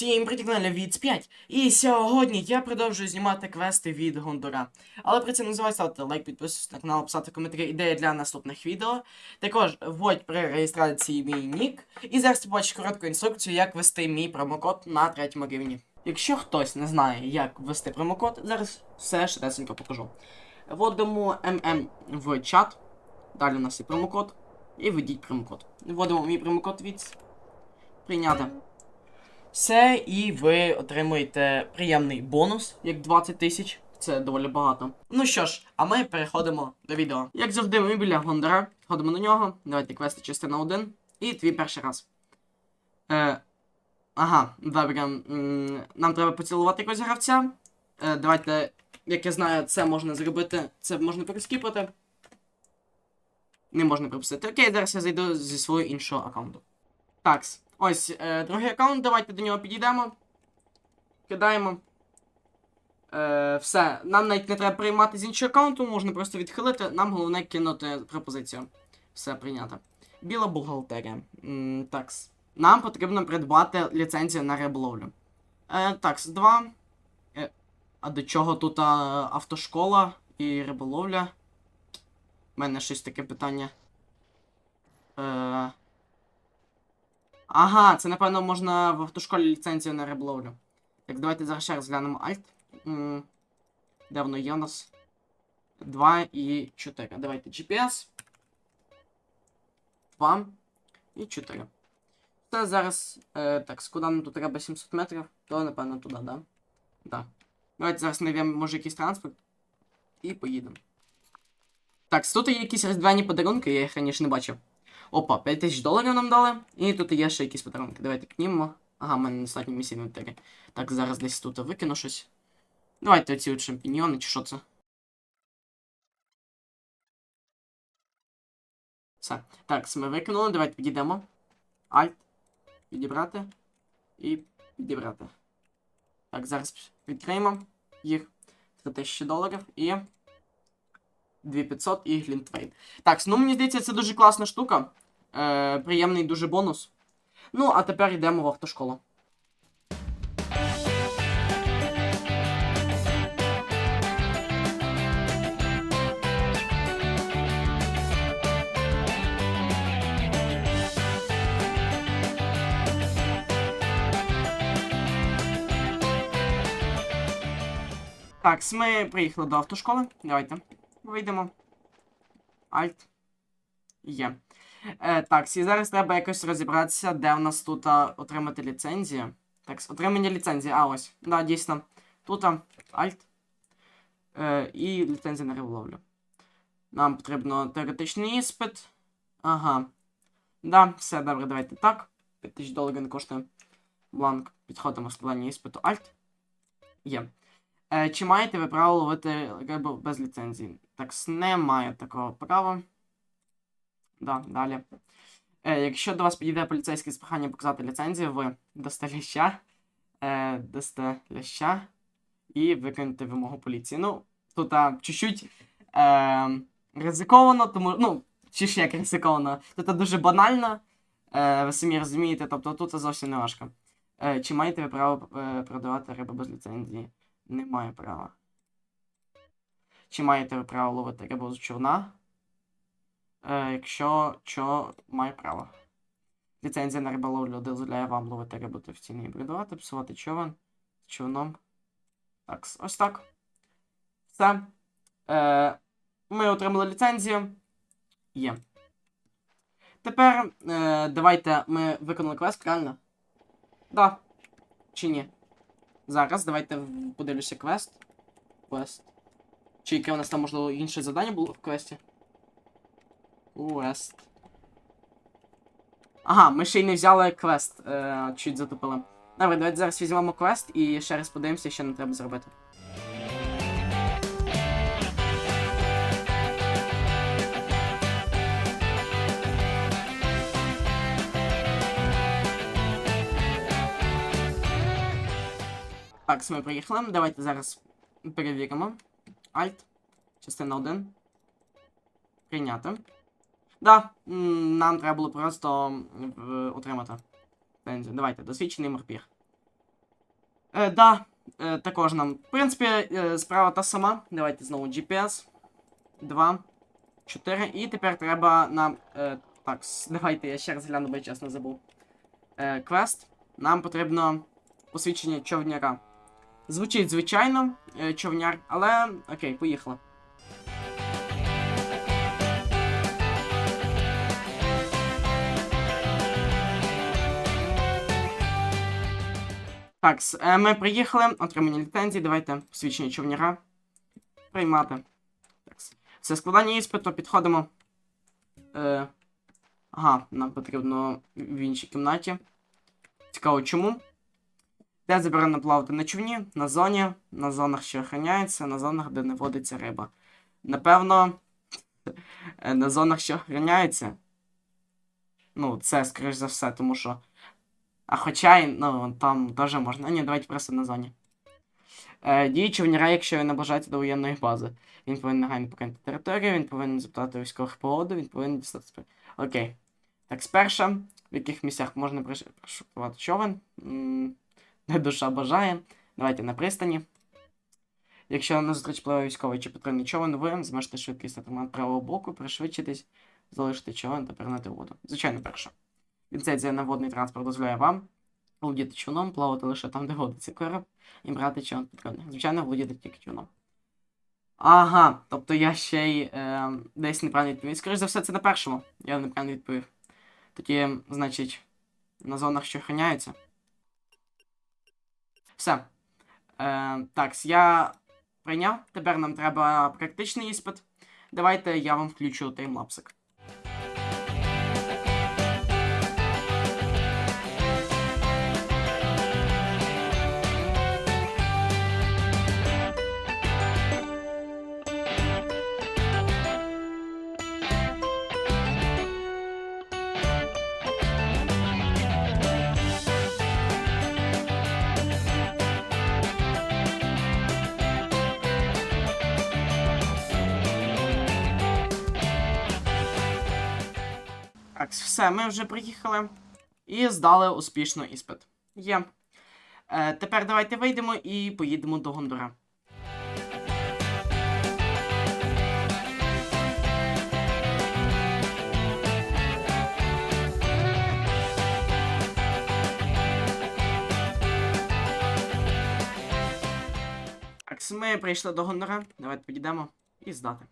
Всім привіт каналі від 5. І сьогодні я продовжую знімати квести від Гондора. Але при цьому не забувайте ставити лайк, підписуватися на канал, писати коментарі ідеї для наступних відео. Також вводь при реєстрації мій нік. І зараз ти бачиш коротку інструкцію, як ввести мій промокод на третьому рівні. Якщо хтось не знає, як ввести промокод, зараз все швидесенько покажу. Вводимо ММ в чат. Далі у нас є промокод. І введіть промокод. Вводимо мій промокод від прийняти. Все, і ви отримуєте приємний бонус, як 20 тисяч. Це доволі багато. Ну що ж, а ми переходимо до відео. Як завжди, ми біля Гондора. Ходимо на нього. Давайте квести частина 1. І твій перший раз. Е, ага, добре. Нам треба поцілувати якогось гравця. Е, давайте, як я знаю, це можна зробити. Це можна перескіпати. Не можна пропустити. Окей, зараз я зайду зі свого іншого аккаунту. Такс. Ось е, другий аккаунт, давайте до нього підійдемо. Кидаємо. Е, все. Нам навіть не треба приймати з іншого аккаунту, можна просто відхилити. Нам головне кинути пропозицію. Все прийнято. Біла бухгалтерія. Такс. Нам потрібно придбати ліцензію на риболовлю. Е, такс, 2. Е, а до чого тут а, автошкола і риболовля? У мене щось таке питання. Е, Ага, це напевно можна в автошколі ліцензію на риболовлю. Так, давайте зараз ще розглянемо Alt. Де воно є у нас? 2 і 4. Давайте GPS. 2 і 4. Це зараз. Е, так, куди нам тут треба 700 метрів, то напевно туди, да? Да. Давайте зараз знайдемо, може, якийсь транспорт. І поїдемо. Так, тут є якісь різдвяні подарунки, я їх раніше не бачив. Опа, 5000 доларів нам дали. І тут є ще якісь подарунки. Давайте кнімемо. Ага, в мене недостатньо місій на інвентарі. Так, зараз десь тут викину щось. Давайте оці от шампіньйони, чи що це. Все. Так, ми викинули, давайте підійдемо. Alt. Відібрати. І підібрати. Так, зараз відкриємо їх. 3000 доларів і. 2500 і Глінтвейн. Так, ну мені здається, це дуже класна штука. Е, приємний дуже бонус. Ну, а тепер йдемо в автошколу. Так, ми приїхали до автошколи. Давайте. Вийдемо. Alt. Є. Е, так, і зараз треба якось розібратися, де в нас тут а, отримати ліцензію. Так, отримання ліцензії. А, ось. Да, дійсно. Тут Alt. Е, і ліцензія на риболовлю. Нам потрібно теоретичний іспит. Ага. Да, все добре, давайте так. 5000 доларів коштує бланк. Підходимо складання іспиту Alt. Є. Е, чи маєте ви право ловити рибу без ліцензії? Так, не маю такого права. Да, далі. Е, якщо до вас підійде поліцейське з проханням показати ліцензію, ви дасте ляща, е, дасте ляща і виконуєте вимогу поліції. Ну, тут а, чуть-чуть е, ризиковано, тому. Ну, чи ж як ризиковано. Тут дуже банально. Е, ви самі розумієте, тобто тут це зовсім не важко. Е, чи маєте ви право е, продавати рибу без ліцензії? Немає права. Чи маєте ви право ловити рибу з човна? Е, якщо що, має право. Ліцензія на риболовлю дозволяє вам ловити рибу та офіційно її продавати, псувати човен з човном. Так, ось так. Все. Е, ми отримали ліцензію. Є. Тепер е, давайте ми виконали квест, правильно? Да. Чи ні? Зараз давайте подивлюся квест. Квест. Чи яке у нас там, можливо, інше завдання було в квесті? Квест. Ага, ми ще й не взяли квест. Е, чуть затупили. Добре, давайте зараз візьмемо квест і ще раз подивимося, що нам треба зробити. Так, ми приїхали. Давайте зараз перевіримо. Alt. Частина 1. Прийняти. Да, нам треба було просто отримати. ліцензію. Давайте, досвідчений морпіг. Е, да, е, також нам. В принципі, е, справа та сама. Давайте знову GPS. 2, 4. І тепер треба нам. Е, так, давайте я ще раз гляну, бо я чесно забув. Е, квест. Нам потрібно посвідчення човняра. Звучить звичайно, е, човняр, але окей, поїхали. Так, е, ми приїхали, отримання ліцензії, давайте посвідчення човняра. Приймати. Так, с- все складання іспиту, підходимо. Е, ага, нам потрібно в іншій кімнаті. Цікаво, чому? Де заборонено плавати на човні, на зоні, на зонах, що охороняються, на зонах, де не водиться риба. Напевно, е, на зонах, що охороняються. Ну, це, скоріш за все, тому що. А хоча, ну, там теж можна. Ні, давайте просто на зоні. Е, дії човняра, якщо він наближається до воєнної бази. Він повинен негайно покинути територію, він повинен запитати військових погоду, він повинен дістати спи- Окей. Так, сперша, в яких місцях можна пришукувати човен. Де душа бажає. Давайте на пристані. Якщо на зустріч пливе військовий чи патрульний човен, ви зможете швидкість атаман правого боку, пришвидшитись, залишити човен та перенати воду. Звичайно, перше. Ліцензія на водний транспорт дозволяє вам володіти човном, плавати лише там, де водиться кораб, і брати човен патрульний. Звичайно, володіти тільки човном. Ага, тобто я ще й е, десь неправильно відповів. Скоріше за все, це на першому. Я неправильно відповів. Тоді, значить, на зонах, що охороняються. Все. Е, так, я прийняв. Тепер нам треба практичний іспит. Давайте я вам включу таймлапсик. Так, все, ми вже приїхали і здали успішно іспит. Є. Е, тепер давайте вийдемо і поїдемо до Гондура. Ми прийшли до Гондура. Давайте підійдемо і здати.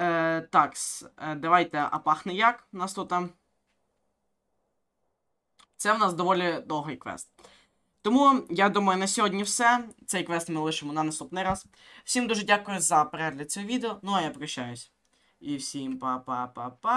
Е, так, е, давайте, а пахне як? У нас тут. Це в нас доволі довгий квест. Тому, я думаю, на сьогодні все. Цей квест ми лишимо на наступний раз. Всім дуже дякую за перегляд цього відео. Ну а я прощаюсь. І всім па-па-па-па.